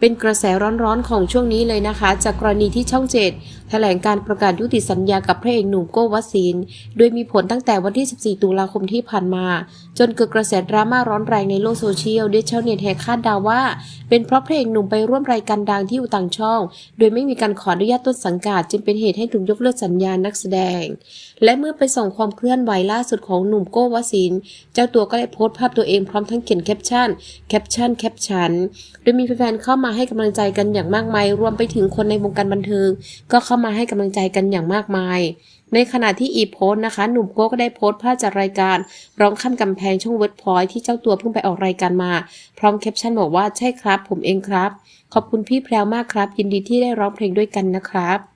เป็นกระแสร้อนๆของช่วงนี้เลยนะคะ จากกรณีที่ช่องเจ็ดแถลงการประกาศยุติสัญญากับพระเอกหนุ่มโก้วสินโดยมีผลตั้งแต่วันที่ 14 ตุลาคมที่ผ่านมา จนเกิดกระแสดราม่าร้อนแรงในโลกโซเชียลด้วยชาวเน็ตแห่คาดดาว่า เป็นเพราะพระเอกหนุ่มไปร่วมรายการดังที่อยู่ต่างช่อง โดยไม่มีการขออนุญาตต้นสังกัดจึงเป็นเหตุให้ถูกยกเลิกสัญญานักแสดง และเมื่อไปส่องความเคลื่อนไหวล่าสุดของหนุ่มโก้วสินเจ้าตัวก็ได้โพสต์ภาพตัวเองพร้อมทั้งเขียนแคปชั่นแคปชั่นแคปชั่นโดยมีแฟนๆเข้ามาให้กำลังใจกันอย่างมากมาย รวมไปถึงคนในวงการบันเทิง ก็เข้ามาให้กำลังใจกันอย่างมากมาย ในขณะที่อีโพสต์นะคะ หนุ่มโก้ก็ได้โพสต์ภาพจากรายการ ร้องข้ามกำแพงช่องเวิร์ดพอยที่เจ้าตัวเพิ่งไปออกรายการมา พร้อมแคปชั่นบอกว่าใช่ครับ ผมเองครับ ขอบคุณพี่แพรวมากครับ ยินดีที่ได้ร้องเพลงด้วยกันนะครับ